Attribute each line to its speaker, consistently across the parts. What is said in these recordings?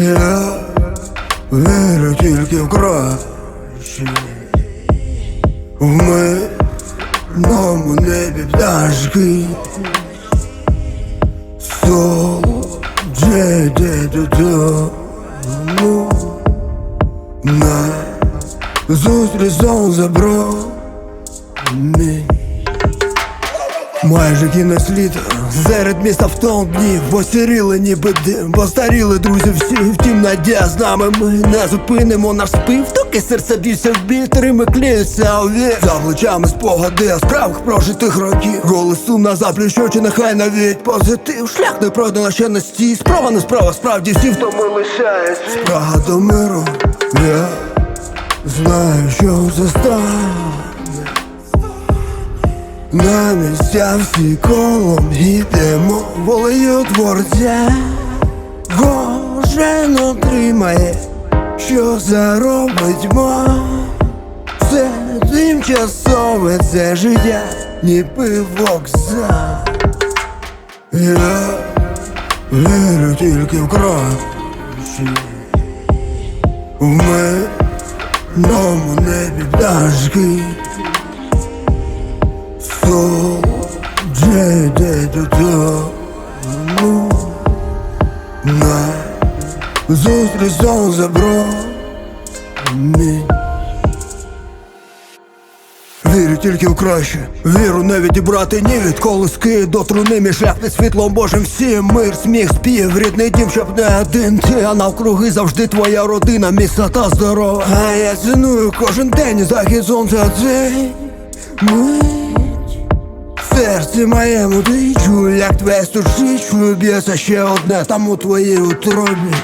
Speaker 1: Я вірю тільки в краще В мирному небі пташки Сол вже йде додому. На зустріч сон забрав Майже кінець літа. Серед міста в том дні. Посіріли ніби дим Постаріли друзі всі. Втім надія з нами Ми не зупинимо наш спів. Доки серце б'ється в бій Трими клеються у вік. За плечами спогади справах прожитих років. Голос сум на заплющочі Нехай навіть позитив. Шлях не пройдено ще не стій. Справа не справа Справді всі втомилися Спрага до миру. Я знаю, що стане на місця всі колом йдемо волею творця. Кожен отримає, що заробить мо Це тимчасове це життя, ніби вокзал Я вірю тільки в краще В мирному небі пташки Зустріч Мій Вірю тільки в краще, віру не відібрати ні від колиски до труни мій шлях світлом Божим. Всім мир, сміх, спів, рідний дім, щоб не один. Ти, а навкруги завжди твоя родина, міцна та здорова. А я ціную кожен день захід сонця. Цей мить. Серці моєму ти чую, як твоє стучить, чую б'ється ще одне там у твоїй утробі.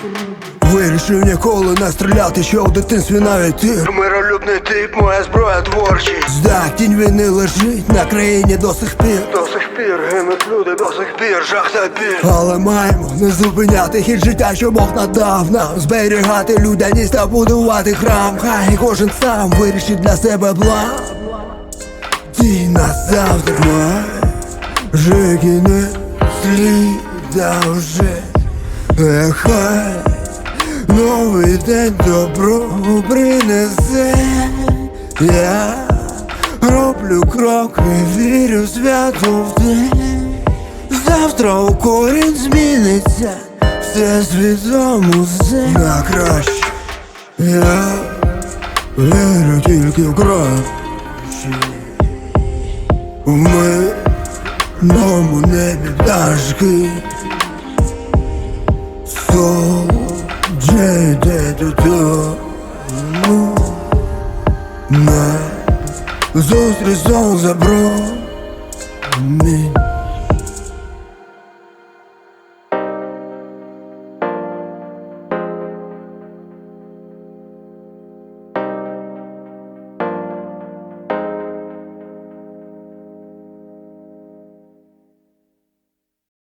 Speaker 1: Вирішив ніколи не стріляти, що в дитинстві навіть ти. Миролюбний тип, моя зброя творчість Здак, тінь війни лежить на країні до сих пір. До сих пір гинуть люди, до сих пір жах та біль Але маємо не зупиняти хід життя, що Бог надав нам. Зберігати людяність та будувати храм. Хай кожен сам вирішить для себе благ Ти назавжди майже кінець сліда вже Нехай новий день добро принесе. Я роблю крок і вірю свято в день. Завтра у корінь зміниться все світом усе на краще. Я вірю тільки в краще В мирному небі пташки Сол вже йде додому На зустріч сон забрав. Мій